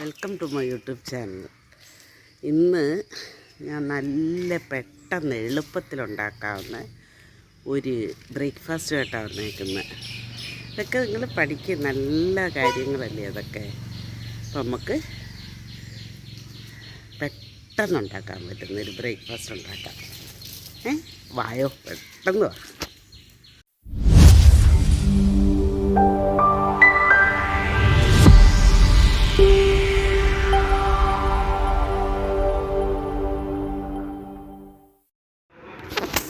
Welcome to my YouTube channel. ഇന്ന് ഞാൻ നല്ല പെട്ടെന്ന് എളുപ്പത്തിലുണ്ടാക്കാവുന്ന ഒരു ബ്രേക്ക്ഫാസ്റ്റുമായിട്ടാണ് വന്നേക്കുന്നത്. ഇതൊക്കെ നിങ്ങൾ പഠിക്കുക നല്ല കാര്യങ്ങളല്ലേ അതൊക്കെ. അപ്പം നമുക്ക് പെട്ടെന്ന് ഉണ്ടാക്കാൻ പറ്റുന്ന ഒരു ബ്രേക്ക്ഫാസ്റ്റ് ഉണ്ടാക്കാം. ഏ? വായോ പെട്ടെന്ന് വാ.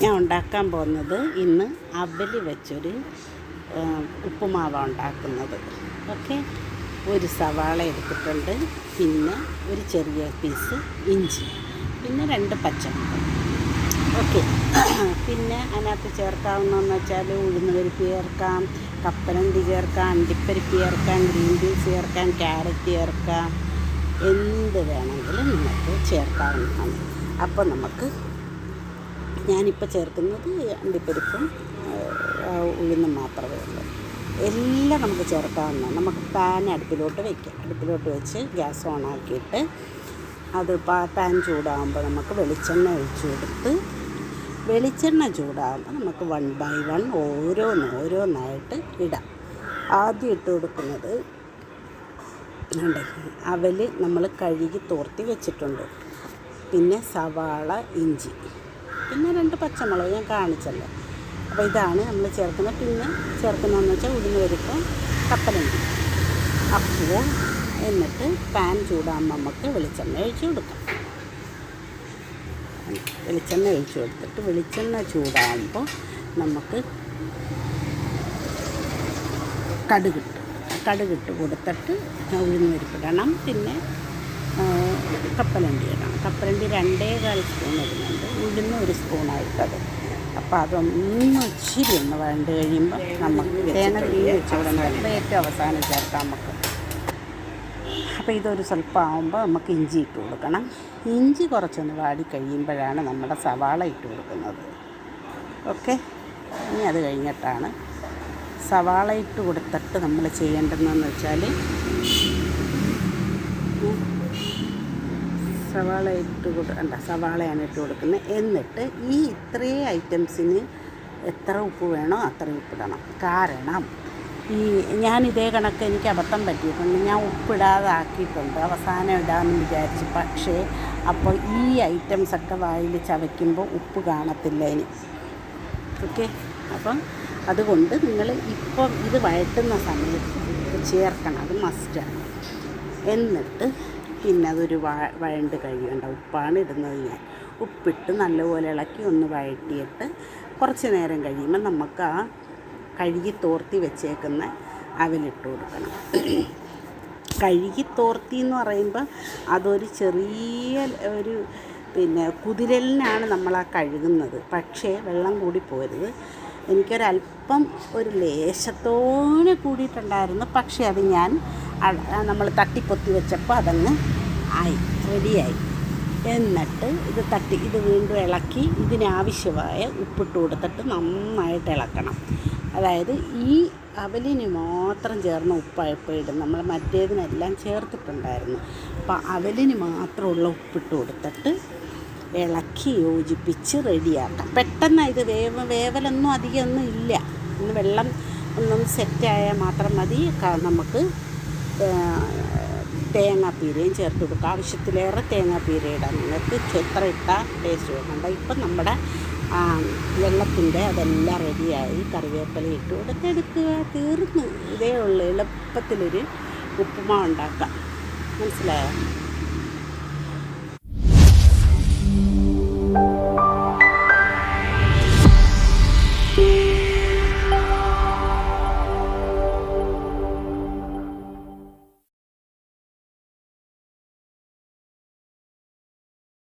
ഞാൻ ഉണ്ടാക്കാൻ പോകുന്നത് ഇന്ന് അവലി വെച്ചൊരു ഉപ്പുമാവ ഉണ്ടാക്കുന്നത്. ഓക്കെ? ഒരു സവാള എടുത്തിട്ടുണ്ട്. പിന്നെ ഒരു ചെറിയ പീസ് ഇഞ്ചി. പിന്നെ രണ്ട് പച്ചമുളക്. ഓക്കെ? പിന്നെ അതിനകത്ത് ചേർക്കാവുന്നതെന്ന് വെച്ചാൽ ഉഴുന്ന് പരിപ്പ് ചേർക്കാം കപ്പലണ്ടി ചേർക്കാം അണ്ടിപ്പരിപ്പ് ചേർക്കാം ഗ്രീൻ പീസ് ചേർക്കാം ക്യാരറ്റ് ചേർക്കാം. എന്ത് വേണമെങ്കിലും നമുക്ക് ചേർക്കാവുന്നതാണ്. അപ്പോൾ നമുക്ക് ഞാനിപ്പോൾ ചേർക്കുന്നത് അണ്ടിപ്പരിപ്പും ഉഴുന്നും മാത്രമേ ഉള്ളൂ. എല്ലാം നമുക്ക് ചേർക്കാവുന്നതാണ്. നമുക്ക് പാൻ അടുപ്പിലോട്ട് വയ്ക്കാം അടുപ്പിലോട്ട് വെച്ച് ഗ്യാസ് ഓൺ ആക്കിയിട്ട് അത് പാൻ ചൂടാകുമ്പോൾ നമുക്ക് വെളിച്ചെണ്ണ ഒഴിച്ചു കൊടുത്ത് വെളിച്ചെണ്ണ ചൂടാകുമ്പോൾ നമുക്ക് വൺ ബൈ വൺ ഓരോന്ന് ഓരോന്നായിട്ട് ഇടാം. ആദ്യം ഇട്ട് കൊടുക്കുന്നത് അവൽ നമ്മൾ കഴുകി തോർത്തി വെച്ചിട്ടുണ്ട്. പിന്നെ സവാള ഇഞ്ചി. പിന്നെ രണ്ട് പച്ചമുളക് ഞാൻ കാണിച്ചല്ലോ. അപ്പോൾ ഇതാണ് നമ്മൾ ചേർക്കുന്നത്. പിന്നെ ചേർക്കുന്നതെന്ന് വെച്ചാൽ ഉഴുന്ന് വരുമ്പോൾ കപ്പലുണ്ട്. അപ്പോൾ എന്നിട്ട് പാൻ ചൂടാകുമ്പോൾ നമുക്ക് വെളിച്ചെണ്ണ ഒഴിച്ച് കൊടുക്കാം. വെളിച്ചെണ്ണ ഒഴിച്ച് കൊടുത്തിട്ട് വെളിച്ചെണ്ണ ചൂടാകുമ്പോൾ നമുക്ക് കടുകിട്ട് കടുകിട്ട് കൊടുത്തിട്ട് ഉഴുന്ന് പരിപ്പിടണം പിന്നെ കപ്പലണ്ടി ഇടണം കപ്പലണ്ടി രണ്ടേ കാൽ സ്പൂൺ ഇടുന്നുണ്ട് ഉഴുന്ന ഒരു സ്പൂണായിട്ടത് അപ്പോൾ അതൊന്ന് ഇച്ചിരി ഒന്ന് വരണ്ട് കഴിയുമ്പോൾ നമുക്ക് തേങ്ങ തീ അപ്പോൾ ഏറ്റവും അവസാനം ചേർക്കാം നമുക്ക്. അപ്പോൾ ഇതൊരു സ്വല്പം ആകുമ്പോൾ നമുക്ക് ഇഞ്ചി ഇട്ട് കൊടുക്കണം. ഇഞ്ചി കുറച്ചൊന്ന് വാടി കഴിയുമ്പോഴാണ് നമ്മുടെ സവാള ഇട്ട് കൊടുക്കുന്നത്. ഓക്കെ? ഇനി അത് കഴിഞ്ഞിട്ടാണ് സവാള ഇട്ട് കൊടുത്തിട്ട് നമ്മൾ ചെയ്യേണ്ടതെന്ന് വെച്ചാൽ സവാള ഇട്ട് കൊടു അല്ല സവാളയാണ് ഇട്ട് കൊടുക്കുന്നത്. എന്നിട്ട് ഈ ഇത്രയും ഐറ്റംസിന് എത്ര ഉപ്പ് വേണോ അത്ര ഉപ്പിടണം കാരണം ഈ ഞാൻ ഇതേ കണക്ക് എനിക്ക് അബദ്ധം പറ്റിയിട്ടുണ്ട്. ഞാൻ ഉപ്പിടാതെ ആക്കിയിട്ടുണ്ട് അവസാനം ഇടാമെന്ന് വിചാരിച്ചു. പക്ഷേ അപ്പോൾ ഈ ഐറ്റംസൊക്കെ വായിൽ ചവയ്ക്കുമ്പോൾ ഉപ്പ് കാണത്തില്ല ഇനി. ഓക്കെ? അപ്പം അതുകൊണ്ട് നിങ്ങൾ ഇപ്പം ഇത് വഴറ്റുന്ന സമയത്ത് ചേർക്കണം. അത് മസ്റ്റാണ് എന്നിട്ട് പിന്നെ അതൊരു വഴ വഴണ്ട് കഴിയേണ്ട. ഉപ്പാണ് ഇടുന്നത് ഞാൻ. ഉപ്പിട്ട് നല്ലപോലെ ഇളക്കി ഒന്ന് വഴറ്റിയിട്ട് കുറച്ച് നേരം കഴിയുമ്പോൾ നമുക്ക് ആ കഴുകി തോർത്തി വെച്ചേക്കുന്ന അവലിട്ട് കൊടുക്കണം. കഴുകി തോർത്തി എന്ന് പറയുമ്പോൾ അതൊരു ചെറിയ ഒരു പിന്നെ കുതിരലിനാണ് നമ്മൾ ആ കഴുകുന്നത്. പക്ഷേ വെള്ളം കൂടി പോരുത്. എനിക്കൊരല്പം ഒരു ലേശത്തോടെ കൂടിയിട്ടുണ്ടായിരുന്നു. പക്ഷേ അത് ഞാൻ നമ്മൾ തട്ടിപ്പൊത്തി വെച്ചപ്പോൾ അതങ്ങ് ആയി റെഡിയായി. എന്നിട്ട് ഇത് തട്ടി ഇത് വീണ്ടും ഇളക്കി ഇതിനാവശ്യമായ ഉപ്പിട്ട് കൊടുത്തിട്ട് നന്നായിട്ട് ഇളക്കണം. അതായത് ഈ അവലിന് മാത്രം ചേർന്ന ഉപ്പായപ്പോൾ ഇടും. നമ്മൾ മറ്റേതിനെല്ലാം ചേർത്തിട്ടുണ്ടായിരുന്നു. അപ്പം അവലിന് മാത്രമുള്ള ഉപ്പിട്ട് കൊടുത്തിട്ട് ഇളക്കി യോജിപ്പിച്ച് റെഡിയാക്കാം. പെട്ടെന്ന് ഇത് വേവ വേവലൊന്നും അധികമൊന്നും ഇല്ല. ഒന്ന് വെള്ളം ഒന്നും സെറ്റായാൽ മാത്രം മതി. നമുക്ക് തേങ്ങാപ്പീരയും ചേർത്ത് കൊടുക്കുക ആവശ്യത്തിലേറെ തേങ്ങാപ്പീര ഇടാം. നിങ്ങൾക്ക് എത്ര ഇട്ടാൽ ടേസ്റ്റ് വേണ്ട ഇപ്പം നമ്മുടെ വെള്ളത്തിന്റെ അതെല്ലാം റെഡിയായി. കറിവേപ്പില ഇട്ട് കൊടുത്ത് എടുക്കുക. തീർന്നു. ഇതേ ഉള്ളൂ. എളുപ്പത്തിലൊരു ഉപ്പുമാവ് ഉണ്ടാക്കാം. മനസ്സിലായോ?